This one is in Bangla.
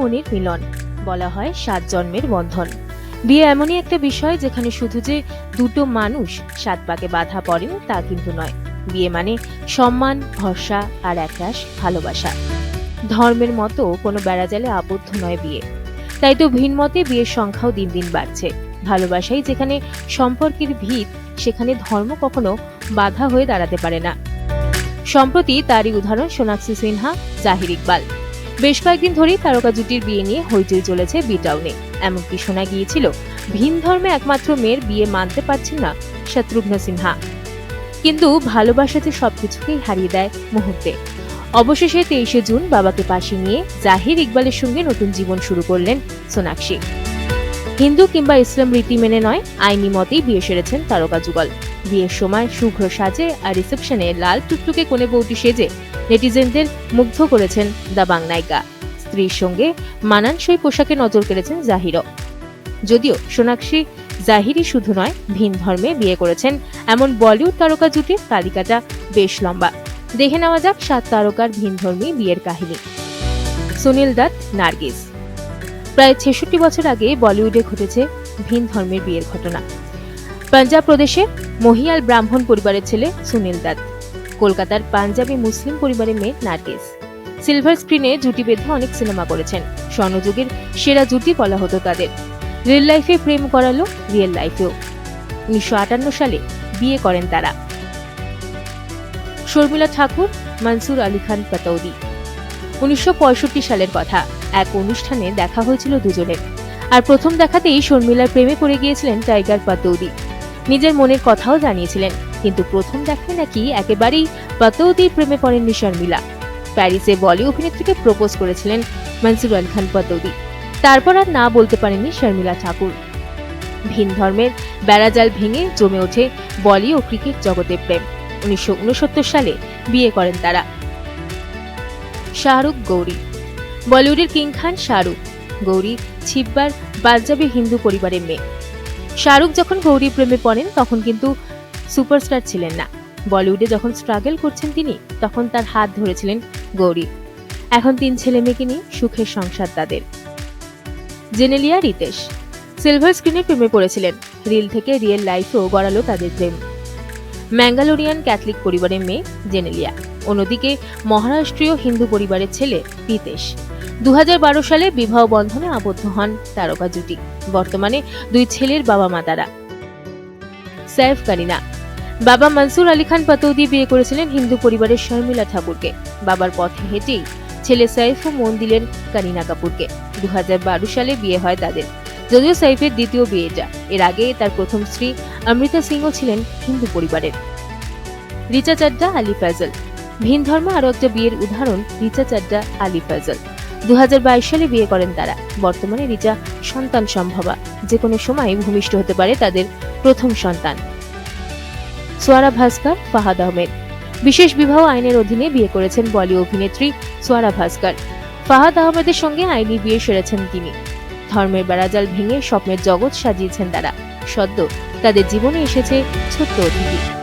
মনের মিলন, বলা হয় সাত জন্মের বন্ধন। বিয়ে এমনই একটা বিষয় যেখানে শুধু যে দুটো মানুষ সাত পাকে বাধা পড়েন তা কিন্তু নয়। বিয়ে মানে সম্মান, ভরসা আর একরাশ ভালোবাসা। ধর্মের মতো কোনো বেড়াজালে আবদ্ধ নয় বিয়ে। তাই তো ভিনমতে বিয়ের সংখ্যাও দিন দিন বাড়ছে। ভালোবাসাই যেখানে সম্পর্কের ভিত, সেখানে ধর্ম কখনো বাধা হয়ে দাঁড়াতে পারে না। সম্প্রতি তারই উদাহরণ সোনাক্ষী সিনহা, জাহির ইকবাল। বেশ কয়েকদিন ধরেই তারকা জুটির বিয়ে নিয়ে হইচই চলেছে বিটাউনে এমনকি শোনা গিয়েছিল, ভিন ধর্মে একমাত্র মেয়ের বিয়ে মানতে পারছেন না শত্রুঘ্ন সিনহা। কিন্তু ভালোবাসা যে সবকিছুকেই হারিয়ে দেয় মুহূর্তে। অবশেষে তেইশে জুন বাবাকে পাশে নিয়ে জাহির ইকবালের সঙ্গে নতুন জীবন শুরু করলেন সোনাক্ষী। হিন্দু কিংবা ইসলাম রীতি মেনে নয়, আইনি মতেই বিয়ে সেরেছেন তারকা যুগল। বিয়ের সময় শুভ্র সাজে আর রিসেপশনে লাল টুকটুকে কোণে বউটি সেজে নেটিজেনদের মুগ্ধ করেছেন দা বাংনায়িকা স্ত্রীর সঙ্গে মানানসই পোশাকে নজর কেড়েছেন জাহিরও। যদিও সোনাক্ষী জাহিরি শুধু নয়, ভিন ধর্মে বিয়ে করেছেন। এমন বলিউড তারকা জুটির তালিকাটা বেশ লম্বা। দেখে নেওয়া যাক সাত তারকার ভিন ধর্মী বিয়ের কাহিনী। সুনীল দত্ত, নার্গিস। প্রায় ছেষট্টি বছর আগে বলিউডে ঘটেছে ভিন ধর্মের বিয়ের ঘটনা। পাঞ্জাব প্রদেশে মহিয়াল ব্রাহ্মণ পরিবারের ছেলে সুনীল দত্ত কলকাতার পাঞ্জাবি মুসলিম পরিবারের মেয়ে নার্গিস। সিলভার স্ক্রিনে জুটি বেঁধে অনেক সিনেমা করেছেন। স্বর্ণযুগের সেরা জুটি বলা হতো তাদের। রিয়েল লাইফে প্রেম করালো রিয়েল লাইফেও। উনিশশো আটান্ন সালে বিয়ে করেন তারা। শর্মিলা ঠাকুর, মনসুর আলী খান পাতৌদি উনিশশো পঁয়ষট্টি সালের কথা। এক অনুষ্ঠানে দেখা হয়েছিল দুজনের। আর প্রথম দেখাতেই শর্মিলার প্রেমে পড়ে গিয়েছিলেন টাইগার পাতৌদি নিজের মনের কথাও জানিয়েছিলেন। কিন্তু প্রথম দেখায় নাকি একেবারেই পাতৌদির প্রেমে পড়েননি শর্মিলা। প্যারিসে বলি অভিনেত্রীকে প্রপোজ করেছিলেন মনসুর আলী খান পাতৌদি তারপর আর না বলতে পারেননি শর্মিলা ঠাকুর। ভিন ধর্মের বেড়াজাল ভেঙে জমে ওঠে বলি ও ক্রিকেট জগতের প্রেম। উনিশশো উনসত্তর সালে বিয়ে করেন তারা। শাহরুখ, গৌরী। বলিউডের কিং খান শাহরুখ। গৌরী, ছিব্বার পাঞ্জাবি হিন্দু পরিবারের মেয়ে। শাহরুখ যখন গৌরী প্রেমে পড়েন, তখন কিন্তু সুপারস্টার ছিলেন না। বলিউডে যখন স্ট্রাগল করছেন তিনি, তখন তার হাত ধরেছিলেন গৌরী। এখন তিন ছেলে মেয়েকে নিয়ে সুখের সংসার তাদের। জেনেলিয়া রিতেশ, সিলভার স্ক্রিনে প্রেমে পড়েছিলেন। রিল থেকে রিয়েল লাইফেও গড়ালো তাদের প্রেম। ম্যাঙ্গালোরিয়ান ক্যাথলিক পরিবারের মেয়ে জেনেলিয়া। অন্যদিকে মহারাষ্ট্রীয় হিন্দু পরিবারের ছেলে রিতেশ। দু হাজার বারো সালে বিবাহ বন্ধনে আবদ্ধ হন তারকা জুটি। বর্তমানে দুই ছেলের বাবা মা তারা। সাইফ কারিনা। বাবা মনসুর আলী খান পাতৌদি বিয়ে করেছিলেন হিন্দু পরিবারের শর্মিলা ঠাকুরকে। বাবার পথে হেঁটেই ছেলে সাইফও মন দিলেন কারিনা কাপুরকে। দু হাজার বারো সালে বিয়ে হয় তাদের। যদিও সাইফের দ্বিতীয় বিয়ে যা এর আগে তার প্রথম স্ত্রী অমৃতা সিংও ছিলেন হিন্দু পরিবারের। রিচা চাড্ডা, আলী ফ্যাজল ভিন ধর্ম আরও একটা বিয়ের উদাহরণ রিচা চাড্ডা, আলী ফ্যাজল দু হাজার বাইশ সালে বিয়ে করেন তারা। বর্তমানে রিচা সন্তান সম্ভবা। যে কোনো সময় ভূমিষ্ঠ হতে পারে তাদের প্রথম সন্তান। সোয়ারা ভাস্কর, ফাহাদ আহমেদ। বিশেষ বিবাহ আইনের অধীনে বিয়ে করেছেন বলি অভিনেত্রী সোয়ারা ভাস্কর। ফাহাদ আহমেদের সঙ্গে আইনি বিয়ে সেরেছেন তিনি। ধর্মের বেড়াজাল ভেঙে স্বপ্নের জগৎ সাজিয়েছেন তারা। সদ্য তাদের জীবনে এসেছে ছোট্ট অতিথি।